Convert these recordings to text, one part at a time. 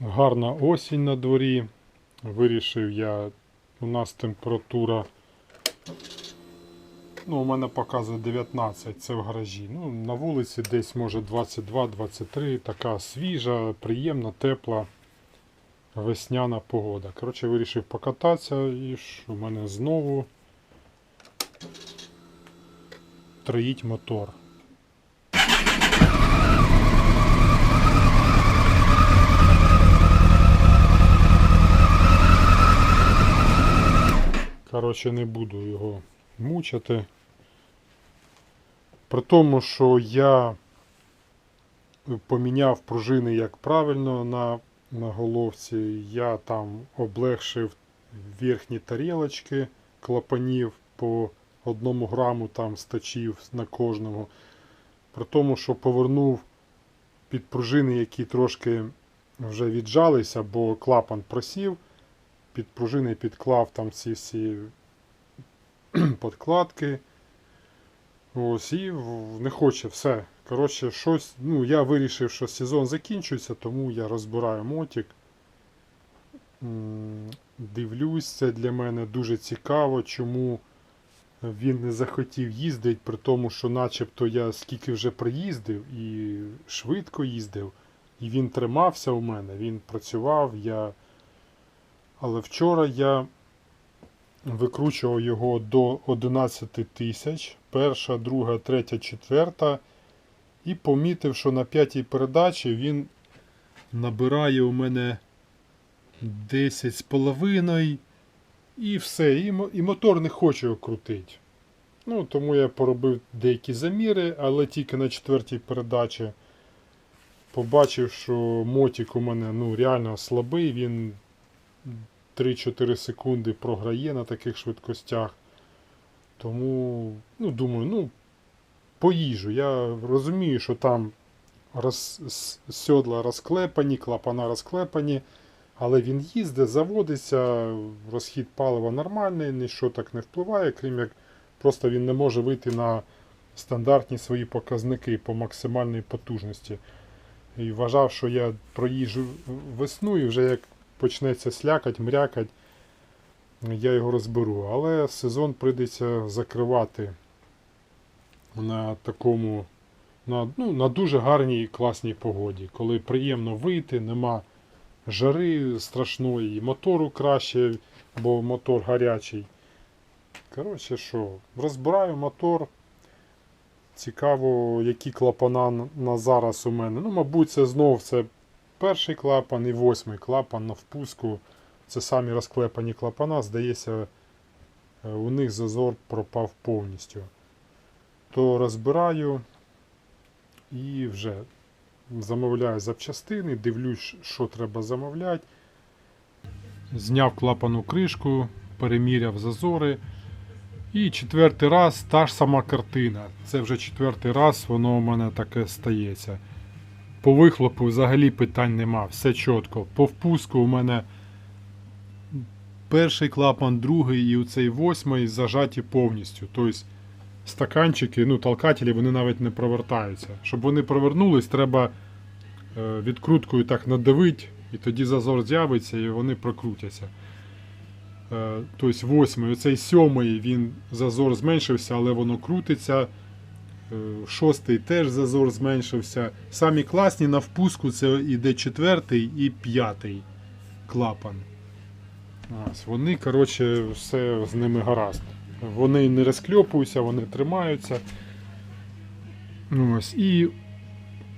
Гарна осінь на дворі. Вирішив я, у нас температура. Ну, у мене показує 19, це в гаражі. Ну, на вулиці десь може 22-23, така свіжа, приємна, тепла весняна погода. Коротше, вирішив покататися і ж у мене знову троїть мотор. Коротше, не буду його мучити. При тому, що я поміняв пружини як правильно на, на головці, я там облегшив верхні тарілочки клапанів по одному граму там стачив на кожному. При тому, що повернув під пружини, які трошки вже віджалися, бо клапан просів, під пружини підклав там ці всі подкладки. Ось і не хоче все. Коротше, щось. Ну, я вирішив, що сезон закінчується, тому я розбираю мотик. Дивлюсь, це для мене дуже цікаво, чому він не захотів їздити, при тому, що начебто я скільки вже приїздив і швидко їздив, і він тримався у мене, він працював. Я... Але вчора я викручував його до 11 тисяч, перша, друга, третя, четверта, і помітив, що на п'ятій передачі він набирає у мене 10 з половиною, і все, і мотор не хоче його крутити. Ну, тому я поробив деякі заміри, але тільки на четвертій передачі. Побачив, що мотик у мене ну, реально слабий, він 3-4 секунди програє на таких швидкостях. Тому, ну, думаю, ну, поїжджу. Я розумію, що там роз, сьодла розклепані, клапана розклепані, але він їздить, заводиться, розхід палива нормальний, нічого так не впливає, крім як просто він не може вийти на стандартні свої показники по максимальній потужності. І вважав, що я проїжджу весну і вже як почнеться слякать, мрякать, я його розберу. Але сезон прийдеться закривати на такому, на, ну, на дуже гарній класній погоді, коли приємно вийти, нема жари страшної, мотору краще, бо мотор гарячий. Коротше, що, розбираю мотор. Цікаво, які клапана на- зараз у мене. Ну, мабуть, це знов це перший клапан і восьмий клапан на впуску. Це самі розклепані клапана. Здається, е, у них зазор пропав повністю. То розбираю і вже замовляю запчастини, дивлюсь, що треба замовляти. Зняв клапану кришку, переміряв зазори. І четвертий раз та ж сама картина. Це вже четвертий раз воно у мене таке стається. По вихлопу взагалі питань нема, все чітко. По впуску у мене перший клапан, другий і оцей восьмий зажаті повністю. Тобто стаканчики, ну, толкателі, вони навіть не провертаються. Щоб вони провернулись, треба е, відкруткою так надавити, і тоді зазор з'явиться і вони прокрутяться. Е, Тобто восьмий, оцей сьомий він зазор зменшився, але воно крутиться. Е, Шостий теж зазор зменшився. Самі класні на впуску це іде четвертий і п'ятий клапан. Ось, вони, коротше, все з ними гаразд. Вони не розкльопуються, вони тримаються. Ось, і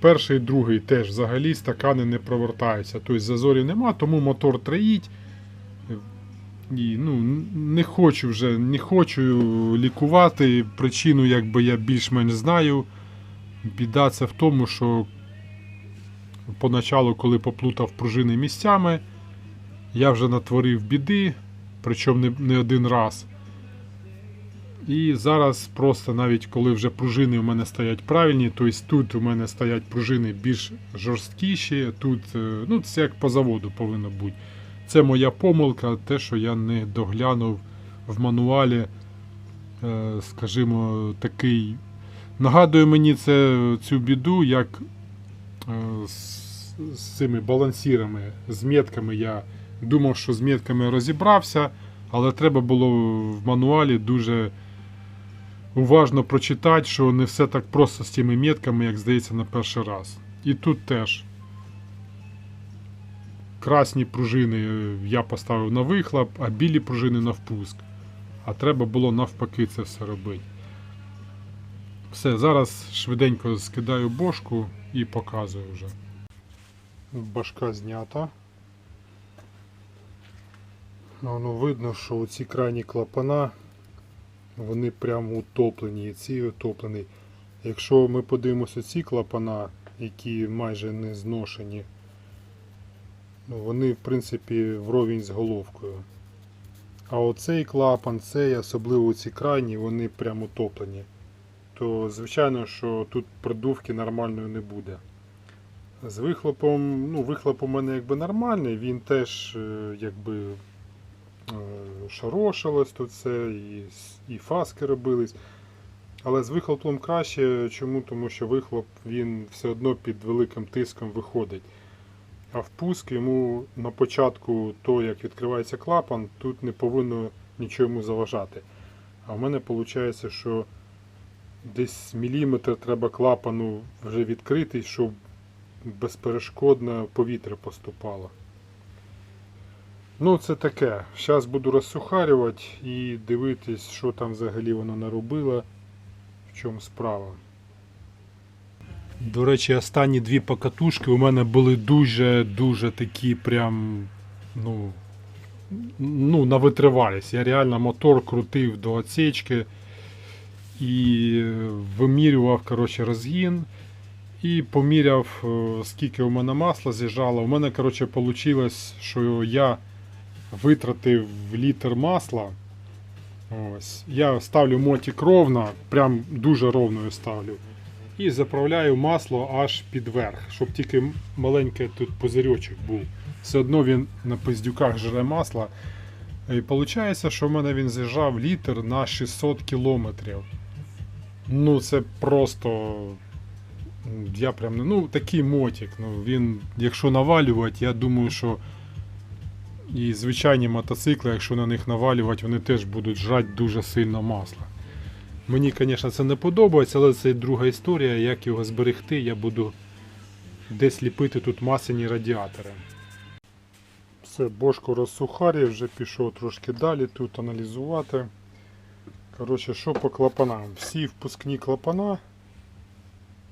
перший, другий теж взагалі стакани не провертаються. Тобто зазорів нема, тому мотор троїть. І, ну, не хочу вже, не хочу лікувати. Причину, якби я більш-менш знаю. Біда це в тому, що поначалу, коли поплутав пружини місцями, я вже натворив біди, причому не, не один раз. І зараз просто навіть коли вже пружини у мене стоять правильні, тобто тут у мене стоять пружини більш жорсткіші, тут е, ну, це як по заводу повинно бути. Це моя помилка, те, що я не доглянув в мануалі, е, скажімо, такий. Нагадує мені це цю біду, як е, з- з цими балансірами, з метками я думав, що з метками розібрався, але треба було в мануалі дуже уважно прочитати, що не все так просто з тими метками, як здається на перший раз. І тут теж красні пружини я поставив на вихлоп, а білі пружини на впуск. А треба було навпаки це все робити. Все, зараз швиденько скидаю бошку і показую вже. Башка знята. Ну, видно, що ці крайні клапана, вони прямо утоплені, ці утоплені. Якщо ми подивимося ці клапана, які майже не зношені, вони в принципі вровень з головкою. А оцей клапан, цей, особливо ці крайні, вони прямо утоплені. То звичайно, що тут продувки нормальної не буде. З вихлопом, ну, вихлоп у мене якби нормальний, він теж е, якби е, шарошилось тут все, і, і фаски робились. Але з вихлопом краще. Чому? Тому що вихлоп він все одно під великим тиском виходить. А впуск йому на початку, то як відкривається клапан, тут не повинно нічого йому заважати. А в мене виходить, що десь міліметр треба клапану вже відкрити, щоб безперешкодно повітря поступало. Ну, це таке. Зараз буду розсухарювати і дивитись, що там взагалі воно наробило, в чому справа. До речі, останні дві покатушки у мене були дуже-дуже такі прям, ну, ну, на витривалість. Я реально мотор крутив до отсечки і вимірював коротше, розгін. І поміряв, е, скільки у мене масла з'їжджало. У мене, коротше, вийшло, що я витратив літр масла. Ось. Я ставлю мотик ровно, прям дуже ровною ставлю. І заправляю масло аж під верх, щоб тільки маленький тут позирьочок був. Все одно він на пиздюках жре масло. І виходить, що в мене він з'їжджав літр на 600 кілометрів. Ну, це просто. Я прям не- ну такий мотик. Ну, він, якщо навалювати, я думаю, що і звичайні мотоцикли, якщо на них навалювати, вони теж будуть жрати дуже сильно масла. Мені, звісно, це не подобається, але це друга історія. Як його зберегти, я буду десь ліпити тут масляні радіатори. Все, бошку розсухарів, вже пішов трошки далі тут аналізувати. Коротше, що по клапанам? Всі впускні клапана.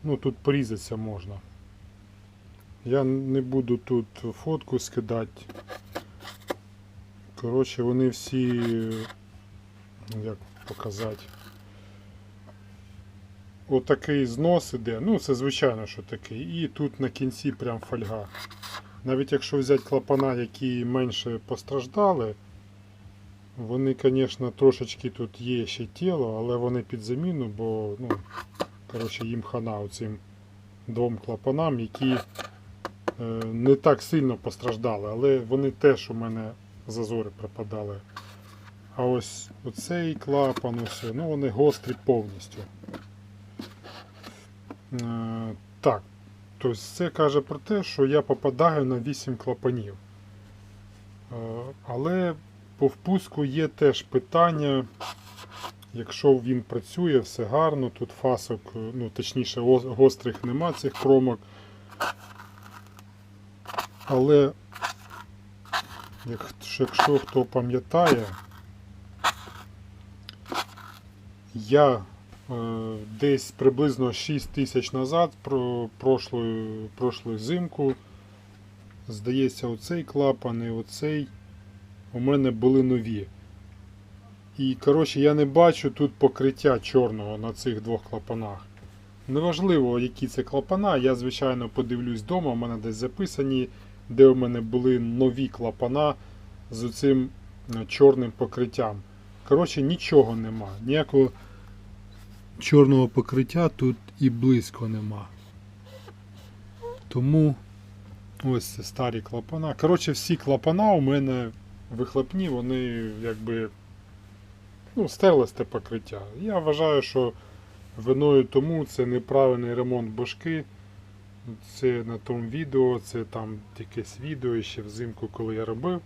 Ну тут порізатися можна. Я не буду тут фотку скидати. Коротше, вони всі. Як показати. Отакий знос іде. Ну, це звичайно, що такий. І тут на кінці прям фольга. Навіть якщо взяти клапана, які менше постраждали, вони, звісно, трошечки тут є ще тіло, але вони під заміну, бо ну, коротше, їм хана оцим двом клапанам, які е, не так сильно постраждали, але вони теж у мене зазори припадали. А ось оцей клапан, ось, ну вони гострі повністю. Е, так, тобто це каже про те, що я попадаю на 8 клапанів. Е, але по впуску є теж питання. Якщо він працює, все гарно, тут фасок, е, ну точніше, гострих нема цих кромок. Але якщо, хто пам'ятає, я десь приблизно 6 тисяч назад, про прошлою, прошлою зимку, здається, оцей клапан і оцей у мене були нові. І коротше, я не бачу тут покриття чорного на цих двох клапанах. Неважливо, які це клапана, я, звичайно, подивлюсь вдома, у мене десь записані, де у мене були нові клапана з цим чорним покриттям. Коротше, нічого нема. Ніякого чорного покриття тут і близько нема. Тому ось це старі клапана. Коротше, всі клапана у мене вихлопні, вони якби ну, стерлесте покриття. Я вважаю, що виною тому це неправильний ремонт башки. Це на тому відео, це там якесь відео ще взимку, коли я робив.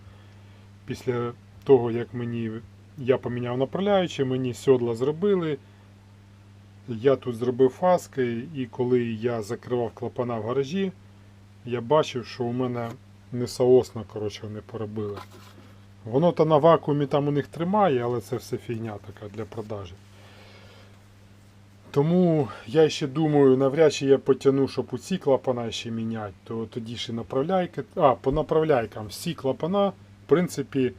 Після того, як мені я поміняв направляючі, мені сьодла зробили. Я тут зробив фаски, і коли я закривав клапана в гаражі, я бачив, що у мене несоосно, коротше, вони поробили. Воно то на вакуумі там у них тримає, але це все фігня така для продажі. Тому я ще думаю, навряд чи я потягну, щоб у ці клапана ще міняти, то тоді ще направляйки. А, по направляйкам всі клапана, в принципі,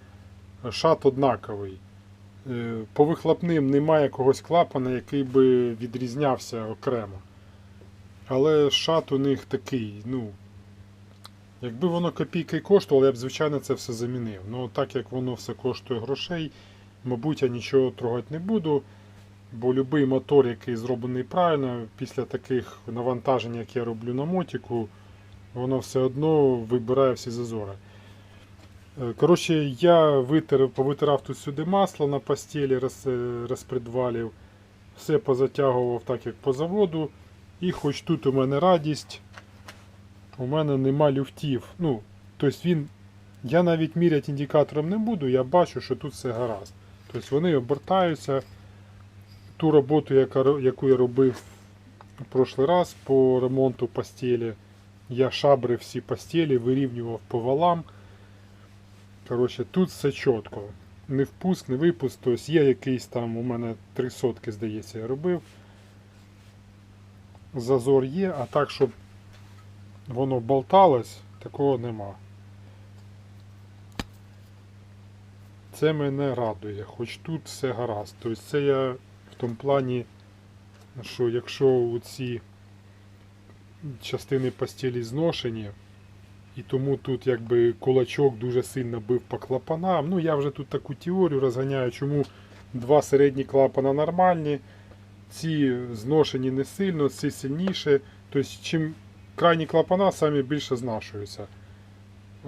шат однаковий. Е, По вихлопним немає якогось клапана, який би відрізнявся окремо. Але шат у них такий, ну. Якби воно копійки коштувало, я б, звичайно, це все замінив. Ну, так як воно все коштує грошей, мабуть, я нічого трогати не буду. Бо будь-який мотор, який зроблений правильно, після таких навантажень, як я роблю на мотику, воно все одно вибирає всі зазори. Коротше, я витер, повитирав тут сюди масло на постелі, роз, розпредвалів, все позатягував так, як по заводу. І хоч тут у мене радість, у мене нема люфтів. Ну, тобто він, я навіть міряти індикатором не буду, я бачу, що тут все гаразд. Тобто вони обертаються. Ту роботу, яку я робив в прошлий раз по ремонту постелі, я шабрив всі постелі, вирівнював по валам. Коротше, тут все чітко. Не впуск, не випуск. Тобто є якийсь там у мене три сотки, здається, я робив. Зазор є, а так, щоб воно болталось, такого нема. Це мене радує, хоч тут все гаразд. Тобто це я в тому плані, що якщо ці частини постелі зношені, і тому тут якби кулачок дуже сильно бив по клапанам. Ну я вже тут таку теорію розганяю, чому два середні клапана нормальні, ці зношені не сильно, ці сильніше. Тобто, чим крайні клапана самі більше знашуються.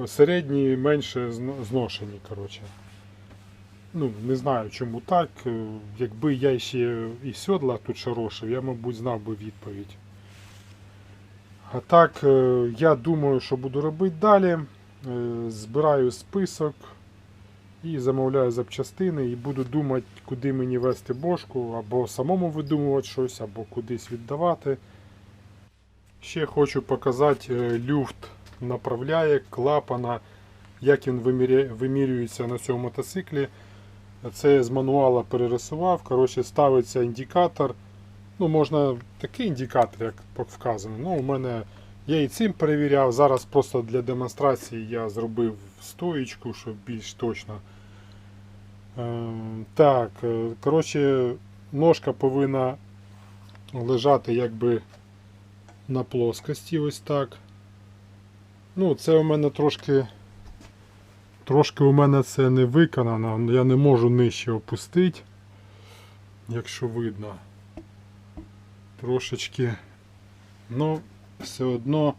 Середні менше зношені. коротше. Ну, не знаю чому так. Якби я ще і сьодла тут шарошив, я, мабуть, знав би відповідь. А так, е, я думаю, що буду робити далі. Е, Збираю список і замовляю запчастини, і буду думати, куди мені вести бошку, або самому видумувати щось, або кудись віддавати. Ще хочу показати е, люфт направляє клапана, як він вимірюється на цьому мотоциклі. Це я з мануала перерисував. Коротше, ставиться індикатор. Ну, можна такий індикатор, як вказано. Ну, у мене я і цим перевіряв. Зараз просто для демонстрації я зробив стоїчку, щоб більш точно. Ем, так, е, коротше, ножка повинна лежати якби на плоскості, ось так. Ну, це у мене трошки. Трошки у мене це не виконано, я не можу нижче опустити, якщо видно. Трошечки. Ну, все одно,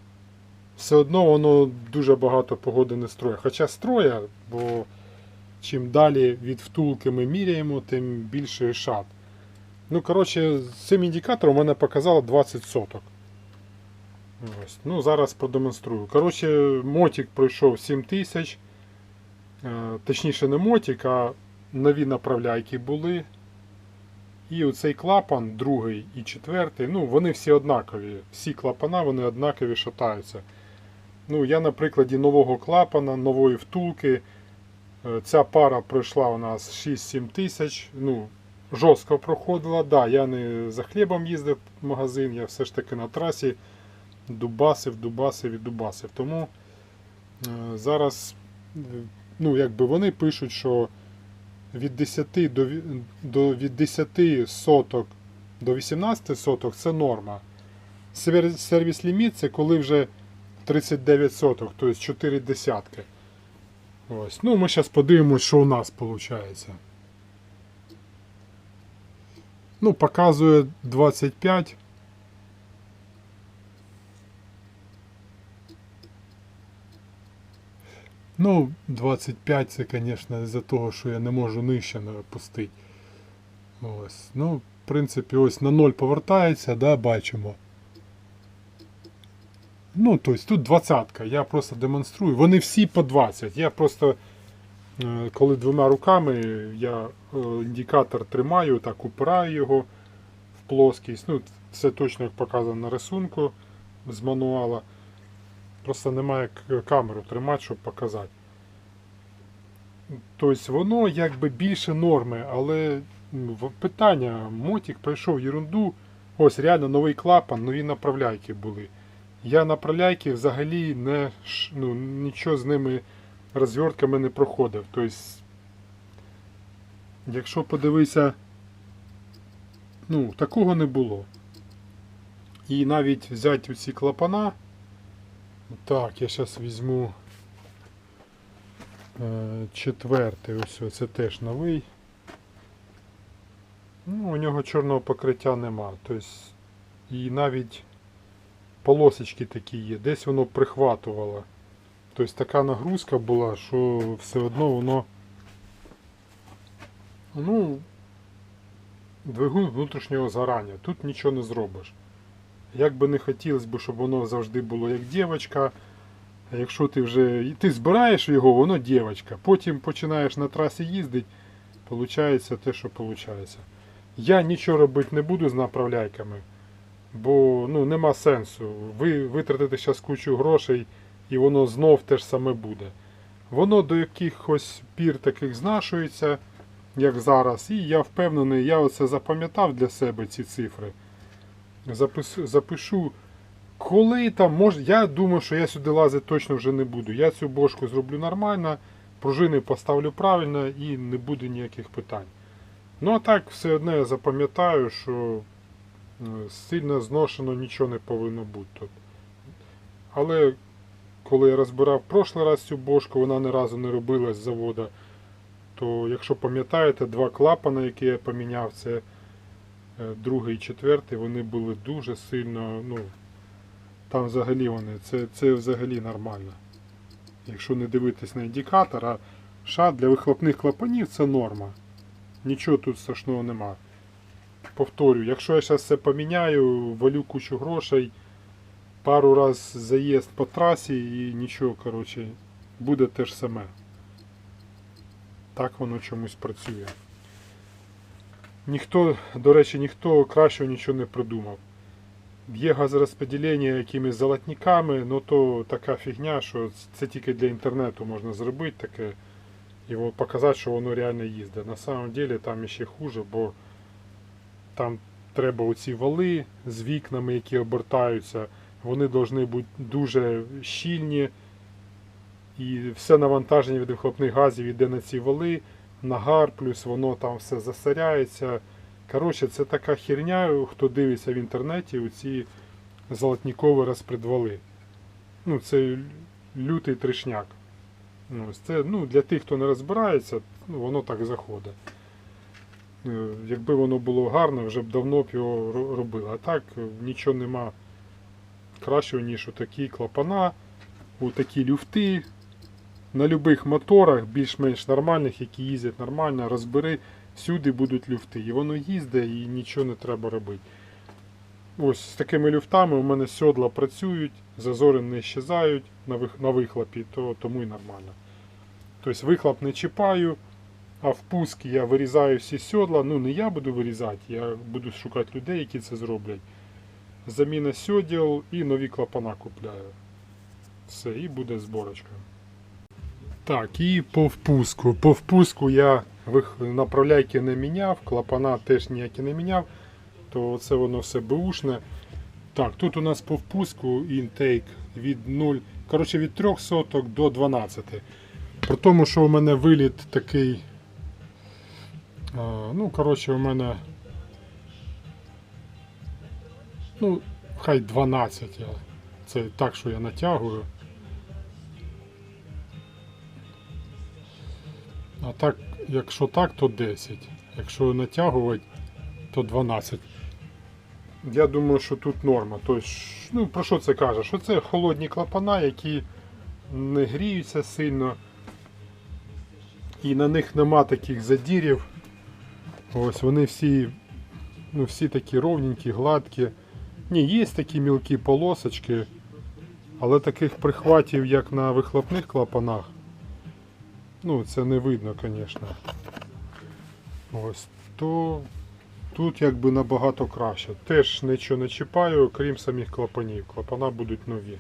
все одно воно дуже багато погоди не строє. Хоча строє, бо чим далі від втулки ми міряємо, тим більше шат. Ну, коротше, з цим індикатором мене показало 20 соток. Ось. Ну, зараз продемонструю. Коротше, мотик пройшов 7000. Е, Точніше, не мотик, а нові направляйки були. І оцей клапан, другий і четвертий, ну, вони всі однакові. Всі клапана вони однакові шатаються. Ну, я на прикладі нового клапана, нової втулки. е, Ця пара пройшла у нас 6-7 тисяч. Ну, жорстко проходила. Да, я не за хлібом їздив в магазин, я все ж таки на трасі дубасив, дубасив і дубасив. Тому е, зараз е, ну, якби вони пишуть, що від 10 до, до від 10 соток до 18 соток це норма. Сервіс- ліміт це коли вже 39 соток, тобто 4 десятки. Ось. Ну, ми зараз подивимось, що у нас виходить. Ну, показує 25. Ну, 25 це, звісно, з-за того, що я не можу нижче опустити. Ось. Ну, в принципі, ось на 0 повертається, да, бачимо. Ну, тобто тут двадцятка, я просто демонструю. Вони всі по 20. Я просто, е, коли двома руками я е, індикатор тримаю, так упираю його в плоскість. Ну, все точно як показано на рисунку з мануала. Просто немає камеру тримати, щоб показати. Тобто воно якби більше норми, але питання, мотик пройшов ерунду. Ось реально новий клапан, нові направляйки були. Я направляйки взагалі не, ну, нічого з ними розвертками не проходив. Тобто, якщо подивися, ну, такого не було. І навіть взяти ці клапана. Так, я зараз візьму е, четвертий, ось це теж новий. Ну, у нього чорного покриття нема. Тобто, і навіть полосочки такі є. Десь воно прихватувало. Тобто така нагрузка була, що все одно воно. Ну, двигун внутрішнього згорання. Тут нічого не зробиш. Як би не хотілося б, щоб воно завжди було як дівчинка. Якщо ти вже. Ти збираєш його, воно дівчинка. Потім починаєш на трасі їздити, виходить те, що виходить. Я нічого робити не буду з направляйками, бо ну, нема сенсу. Ви витратите зараз кучу грошей і воно знов те ж саме буде. Воно до якихось пір таких знашується, як зараз, і я впевнений, я оце запам'ятав для себе ці цифри. Запису, запишу. Коли там може. Я думаю, що я сюди лазити точно вже не буду. Я цю бошку зроблю нормально, пружини поставлю правильно і не буде ніяких питань. Ну а так все одно я запам'ятаю, що е, сильно зношено нічого не повинно бути тут. Але коли я розбирав прошлий раз цю бошку, вона ні разу не робилась з завода. То якщо пам'ятаєте, два клапани, які я поміняв, це другий і четвертий, вони були дуже сильно, ну, там взагалі вони, це, це взагалі нормально. Якщо не дивитись на індикатор, а ша для вихлопних клапанів це норма. Нічого тут страшного нема. Повторю, якщо я зараз це поміняю, валю кучу грошей, пару раз заїзд по трасі і нічого, коротше, буде те ж саме. Так воно чомусь працює. Ніхто, до речі, ніхто кращого нічого не придумав. Є газорозподілення якимись золотниками, ну то така фігня, що це тільки для інтернету можна зробити таке і показати, що воно реально їздить. На самом деле там ще хуже, бо там треба оці вали з вікнами, які обертаються, вони повинні бути дуже щільні. І все навантаження від вихлопних газів йде на ці вали, нагар, плюс воно там все засоряється. Коротше, це така херня, хто дивиться в інтернеті, оці золотнікові розпредвали. Ну, це лютий трешняк. Ну, ось це, ну, для тих, хто не розбирається, ну, воно так заходить. Е, Якби воно було гарно, вже б давно б його робили. А так е, нічого нема кращого, ніж отакі клапана, отакі люфти. На будь-яких моторах, більш-менш нормальних, які їздять нормально, розбери, всюди будуть люфти. І воно їздить і нічого не треба робити. Ось з такими люфтами у мене сьодла працюють, зазори не щезають на вихлопі, то тому і нормально. Тобто вихлоп не чіпаю, а впуск я вирізаю всі сьодла. Ну не я буду вирізати, я буду шукати людей, які це зроблять. Заміна сьоділ і нові клапана купляю. Все, і буде зборочка. Так, і по впуску. По впуску я направляйки не міняв, клапана теж ніякі не міняв, то це воно все беушне. Так, тут у нас по впуску інтейк від 0, коротше від 3 соток до 12. При тому, що у мене виліт такий. ну, коротше, у мене. Ну, хай 12. Це так, що я натягую. А так, якщо так, то 10. Якщо натягувати, то 12. Я думаю, що тут норма. Тобто, ну, про що це каже? Що це холодні клапана, які не гріються сильно. І на них нема таких задірів. Ось вони всі, ну, всі такі ровненькі, гладкі. Ні, є такі мілкі полосочки. Але таких прихватів, як на вихлопних клапанах, ну, це не видно, звісно. Ось, то тут якби набагато краще. Теж нічого не чіпаю, крім самих клапанів. Клапана будуть нові.